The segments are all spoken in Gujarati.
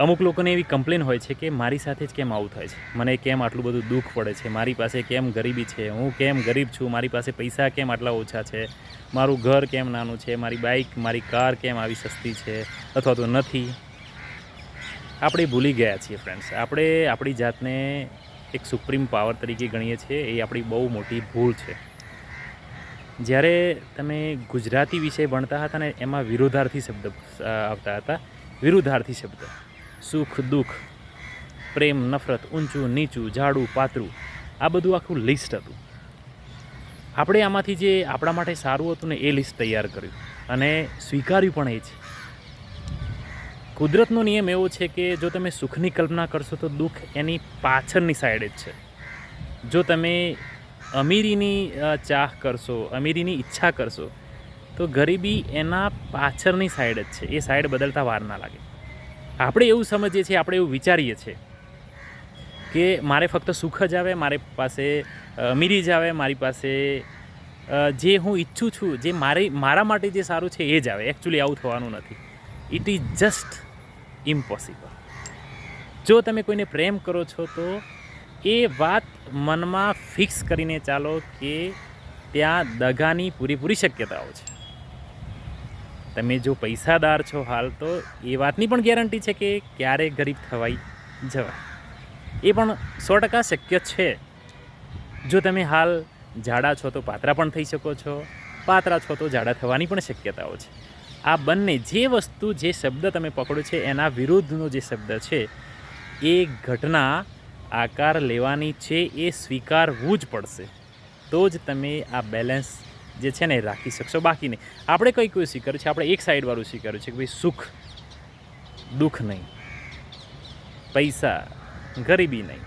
અમુક લોકોને એવી કમ્પ્લેન હોય છે કે મારી સાથે જ કેમ આવું થાય છે? મને કેમ આટલું બધું દુઃખ પડે છે? મારી પાસે કેમ ગરીબી છે? હું કેમ ગરીબ છું? મારી પાસે પૈસા કેમ આટલા ઓછા છે? મારું ઘર કેમ નાનું છે? મારી બાઇક મારી કાર કેમ આવી સસ્તી છે? અથવા તો નથી? આપણે ભૂલી ગયા છીએ ફ્રેન્ડ્સ આપણે આપણી જાતને એક સુપ્રીમ પાવર તરીકે ગણીએ છીએ. એ આપણી બહુ મોટી ભૂલ છે. જ્યારે તમે ગુજરાતી વિષય ભણતા હતા ને, એમાં વિરોધાર્થી શબ્દ આવતા હતા. વિરુદ્ધાર્થી શબ્દ. સુખ, દુઃખ, પ્રેમ, નફરત, ઊંચું, નીચું, જાડું, પાતળું, આ બધું આખું લિસ્ટ હતું. આપણે આમાંથી જે આપણા માટે સારું હતું ને, એ લિસ્ટ તૈયાર કર્યું. અને સ્વીકાર્યું પણ એ છે કુદરતનો નિયમ એવો છે કે, જો તમે સુખની કલ્પના કરશો તો દુઃખ એની પાછળની સાઈડ જ છે. જો તમે અમીરીની ચાહ કરશો, અમીરીની ઈચ્છા કરશો, તો ગરીબી એના પાછળની સાઈડ જ છે. એ સાઈડ બદલતા વાર ના લાગે. આપણે એવું સમજીએ છીએ, આપણે એવું વિચારીએ છીએ કે મારે ફક્ત સુખ જ આવે, મારી પાસે અમીરી જ આવે, મારી પાસે જે હું ઈચ્છું છું, જે મારી, મારા માટે જે સારું છે એ જ આવે. એકચ્યુઅલી આવું થવાનું નથી. ઇટ ઇઝ જસ્ટ ઇમ્પોસિબલ જો તમે કોઈને પ્રેમ કરો છો, તો એ વાત મનમાં ફિક્સ કરીને ચાલો કે ત્યાં દગાની પૂરેપૂરી શક્યતાઓ છે. તમે જો પૈસાદાર છો હાલ, તો એ વાતની પણ ગેરંટી છે કે ક્યારે ગરીબ થવાઈ જવાય. એ પણ સો ટકા શક્ય છે. જો તમે હાલ જાડા છો, તો પાતરા પણ થઈ શકો છો. પાતરા છો, તો જાડા થવાની પણ શક્યતાઓ છે. આ બંને જે વસ્તુ, જે શબ્દ તમે પકડો છે, એના વિરુદ્ધનો જે શબ્દ છે, એ ઘટના આકાર લેવાની છે, એ સ્વીકારવું જ પડશે. તો જ તમે આ બેલેન્સ જે છે ને રાખી શકશો. બાકી નહીં. આપણે કઈ કયું સ્વીકાર્યું છે? આપણે એક સાઈડવાળું સ્વીકાર્યું છે કે ભાઈ સુખ, દુઃખ નહીં. પૈસા, ગરીબી નહીં.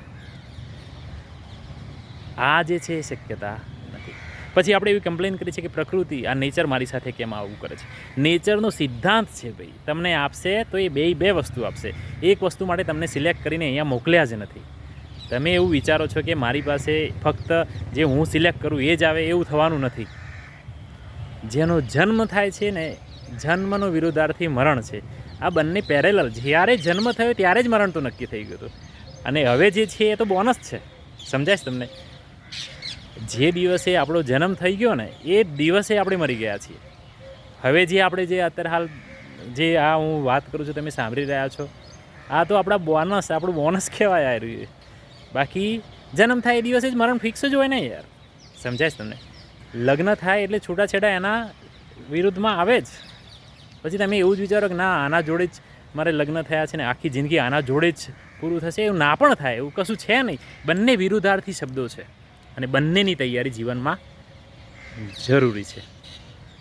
આ જે છે એ શક્યતા નથી. પછી આપણે એવી કમ્પ્લેન કરી છે કે પ્રકૃતિ આ નેચર મારી સાથે કેમ આવું કરે છે? નેચરનો સિદ્ધાંત છે ભાઈ. તમને આપશે તો એ બે બે વસ્તુ આપશે. એક વસ્તુ માટે તમને સિલેક્ટ કરીને અહીંયા મોકલ્યા જ નથી. તમે એવું વિચારો છો કે મારી પાસે ફક્ત જે હું સિલેક્ટ કરું એ જ આવે, એવું થવાનું નથી. જેનો જન્મ થાય છે ને જન્મનો વિરોધાર્થી મરણ છે. આ બંને પેરેલલ જ્યારે જન્મ થયો ત્યારે જ મરણ તો નક્કી થઈ ગયું હતું. અને હવે જે છે એ તો બોનસ છે. સમજાય તમને? જે દિવસે આપણો જન્મ થઈ ગયો ને, એ દિવસે આપણે મરી ગયા છીએ. હવે જે આપણે જે અત્યારે હાલ જે આ હું વાત કરું છું, તમે સાંભળી રહ્યા છો, આ તો આપણા બોનસ આપણું બોનસ કહેવાય આ રહ્યું બાકી જન્મ થાય એ દિવસે જ મરણ ફિક્સ જ હોય ને યાર. સમજાય તમને? લગ્ન થાય એટલે છૂટાછેડા એના વિરુદ્ધમાં આવે જ. પછી તમે એવું જ વિચારો કે ના, આના જોડે જ મારે લગ્ન થયા છે ને આખી જિંદગી આના જોડે જ પૂરું થશે, એવું ના પણ થાય, એવું કશું છે નહીં. બંને વિરુદ્ધાર્થી શબ્દો છે અને બંનેની તૈયારી જીવનમાં જરૂરી છે.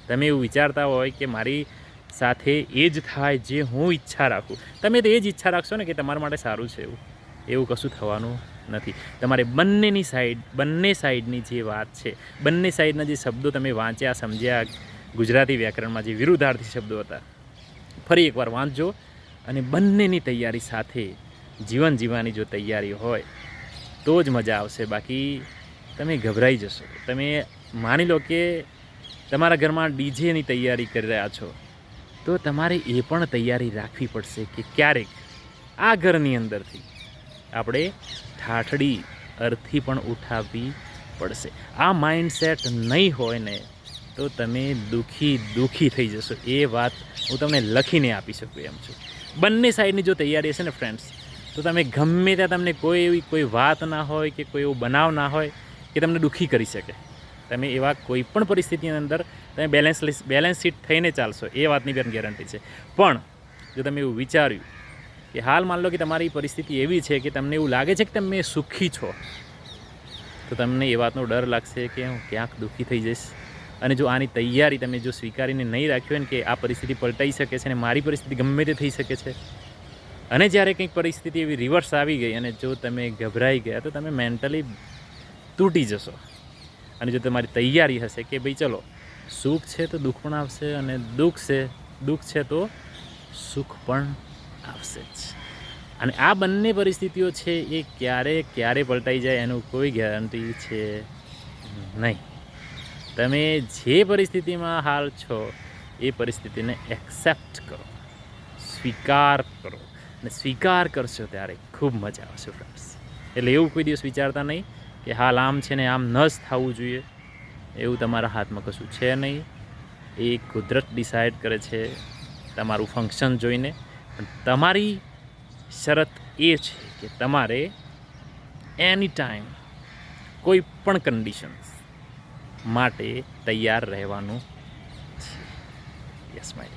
તમે એવું વિચારતા હોય કે મારી સાથે એ જ થાય જે હું ઈચ્છા રાખું. તમે તો એ જ ઈચ્છા રાખશો ને કે તમારા માટે સારું છે એવું. એવું કશું થવાનું નથી. તમારે બંનેની સાઈડ બંને સાઈડની જે વાત છે, બંને સાઈડના જે શબ્દો તમે વાંચ્યા, સમજ્યા, ગુજરાતી વ્યાકરણમાં જે વિરુદ્ધાર્થી શબ્દો હતા, ફરી એકવાર વાંચજો અને બંનેની તૈયારી સાથે જીવન જીવવાની જો તૈયારી હોય, તો જ મજા આવશે. બાકી તમે ગભરાઈ જશો. તમે માની લો કે તમારા ઘરમાં ડીજેની તૈયારી કરી રહ્યા છો, તો તમારે એ પણ તૈયારી રાખવી પડશે કે ક્યારેક આ ઘરની અંદરથી આપણે ઠાઠડી અર્થી પણ ઉઠાવવી પડશે. આ માઇન્ડસેટ નહીં હોય ને, તો તમે દુઃખી દુઃખી થઈ જશો. એ વાત હું તમને લખીને આપી શકું એમ છું. બંને સાઈડની જો તૈયારી હશે ને ફ્રેન્ડ્સ તો તમે ગમે ત્યાં તમને કોઈ એવી કોઈ વાત ના હોય કે કોઈ એવો બનાવ ના હોય કે તમને દુઃખી કરી શકે. તમે એવા કોઈ પણ પરિસ્થિતિની અંદર તમે બેલેન્સ બેલેન્સ શીટ થઈને ચાલશો. એ વાતની પણ ગેરંટી છે. પણ જો તમે એવું વિચાર્યું કે હાલ માન લો કે તમારી પરિસ્થિતિ એવી છે કે તમને એવું લાગે છે કે તમે સુખી છો, તો તમને એ વાતનો ડર લાગશે કે હું ક્યાંક દુઃખી થઈ જઈશ. અને જો આની તૈયારી તમે જો સ્વીકારીને નહીં રાખ્યો હોય ને કે આ પરિસ્થિતિ પલટાઈ શકે છે અને મારી પરિસ્થિતિ ગમે તે થઈ શકે છે. અને જ્યારે કંઈક પરિસ્થિતિ એવી રિવર્સ આવી ગઈ અને જો તમે ગભરાઈ ગયા, તો તમે મેન્ટલી તૂટી જશો. અને જો તમારી તૈયારી હશે કે ભાઈ ચલો, સુખ છે તો દુઃખ પણ આવશે અને દુઃખ છે દુઃખ છે તો સુખ પણ આવશે જ અને આ બંને પરિસ્થિતિઓ છે એ ક્યારે ક્યારે પલટાઈ જાય એનું કોઈ ગેરંટી છે નહીં. તમે જે પરિસ્થિતિમાં હાલ છો, એ પરિસ્થિતિને એક્સેપ્ટ કરો. સ્વીકાર કરો. અને સ્વીકાર કરશો ત્યારે ખૂબ મજા આવશે ફ્રેન્ડ્સ એટલે એવું કોઈ દિવસ વિચારતા નહીં કે હાલ આમ છે ને આમ ન જ થવું જોઈએ. એવું તમારા હાથમાં કશું છે નહીં. એ કુદરત ડિસાઇડ કરે છે તમારું ફંક્શન જોઈને. પણ તમારી શરત એ છે કે તમારે એની ટાઈમ કોઈ પણ કન્ડિશન્સ માટે તૈયાર રહેવાનું છે. Yes my